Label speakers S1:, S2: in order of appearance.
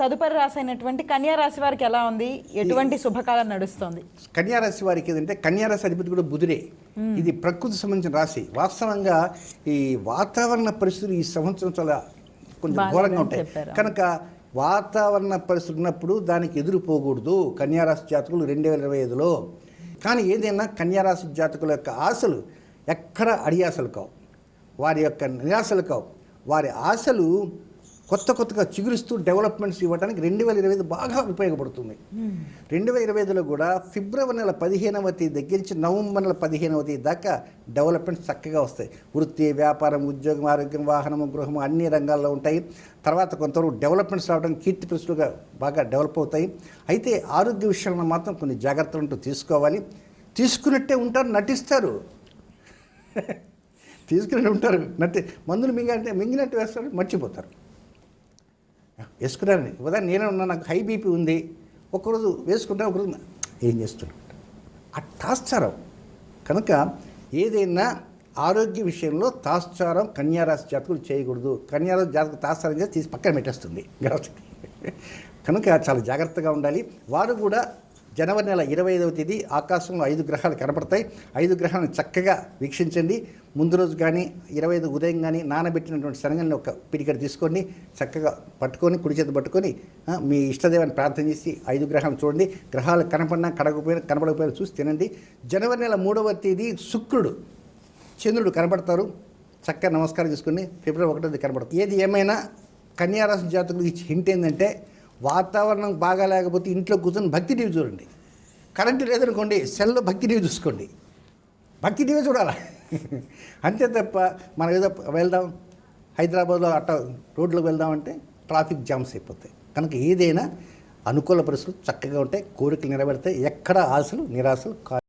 S1: తదుపరి రాశి అయినటువంటి కన్యా రాశి వారికి ఎలా ఉంది? ఎటువంటి శుభకాలం నడుస్తోంది?
S2: కన్యారాశి వారికి ఏదంటే కన్యారాశి అధిపతి కూడా బుధుడే. ఇది ప్రకృతి సంబంధించిన రాశి. వాస్తవంగా ఈ వాతావరణ పరిస్థితులు ఈ సంవత్సరం చాలా కొంచెం ఘోరంగా ఉంటాయి. కనుక వాతావరణ పరిస్థితులు ఉన్నప్పుడు దానికి ఎదురుపోకూడదు కన్యారాశి జాతకులు రెండు వేల ఇరవై ఐదులో. కానీ ఏదైనా కన్యారాశి జాతకుల యొక్క ఆశలు ఎక్కడ అడియాసలు కావు. వారి యొక్క నిరాశలు కావు. వారి ఆశలు కొత్త కొత్తగా చిగురుస్తూ డెవలప్మెంట్స్ ఇవ్వడానికి రెండు వేల ఇరవై ఐదు బాగా ఉపయోగపడుతుంది. రెండు వేల ఇరవై ఐదులో కూడా ఫిబ్రవరి నెల పదిహేనవ తేదీ దగ్గర నుంచి నవంబర్ నెల పదిహేనవ తేదీ దాకా డెవలప్మెంట్స్ చక్కగా వస్తాయి. వృత్తి వ్యాపారం ఉద్యోగం ఆరోగ్యం వాహనము గృహము అన్ని రంగాల్లో ఉంటాయి. తర్వాత కొంతవరకు డెవలప్మెంట్స్ రావడానికి కీర్తి ప్రశ్నలుగా బాగా డెవలప్ అవుతాయి. అయితే ఆరోగ్య విషయంలో మాత్రం కొన్ని జాగ్రత్తలు అంటూ తీసుకోవాలి. తీసుకున్నట్టే ఉంటారు నటిస్తారు. తీసుకుని ఉంటారు. నట్టి మందులు మింగంటే మింగినట్టు వేస్తారు మర్చిపోతారు. వేసుకున్నారని ఉదాహరణ నేనే ఉన్నా నాకు హై బీపీ ఉంది. ఒకరోజు వేసుకుంటే ఒకరోజు ఏం చేస్తున్నాడు ఆ తాశ్చారం కనుక ఏదైనా ఆరోగ్య విషయంలో తాశ్చారం కన్యారాశి జాతకులు చేయకూడదు. కన్యారాశి జాతకు తాశ్చారం చేసి తీసి పక్కన పెట్టేస్తుంది. గ్రహస్థితి కనుక చాలా జాగ్రత్తగా ఉండాలి. వారు కూడా జనవరి నెల ఇరవై ఐదవ తేదీ ఆకాశంలో ఐదు గ్రహాలు కనపడతాయి. ఐదు గ్రహాలను చక్కగా వీక్షించండి. ముందు రోజు కానీ ఇరవై ఐదు ఉదయం కానీ నానబెట్టినటువంటి శనగల్ని ఒక పిడికడ తీసుకోండి. చక్కగా పట్టుకొని కుడి చేతి పట్టుకొని మీ ఇష్టదేవాన్ని ప్రార్థన చేసి ఐదు గ్రహాలు చూడండి. గ్రహాలు కనపడినా కడకపోయినా కనపడకపోయినా చూసి తినండి. జనవరి నెల మూడవ తేదీ శుక్రుడు చంద్రుడు కనబడతారు చక్కగా నమస్కారం చేసుకుని ఫిబ్రవరి ఒకటో తేదీ కనబడతారు ఏది ఏమైనా కన్యారాశి జాతకులు ఇచ్చే హింట్ ఏంటంటే వాతావరణం బాగా లేకపోతే ఇంట్లో కూర్చొని భక్తి టీవీ చూడండి. కరెంటు లేదనుకోండి సెల్లో భక్తి టీవీ చూసుకోండి. భక్తి టీవీ చూడాలి? అంతే తప్ప మనం ఏదో వెళ్దాం హైదరాబాద్లో అట్ట రోడ్లోకి వెళ్దామంటే ట్రాఫిక్ జామ్స్ అయిపోతాయి. కనుక ఏదైనా అనుకూల పరిస్థితులు చక్కగా ఉంటాయి కోరికలు నెరవేరుతాయి ఎక్కడ ఆశలు నిరాశలు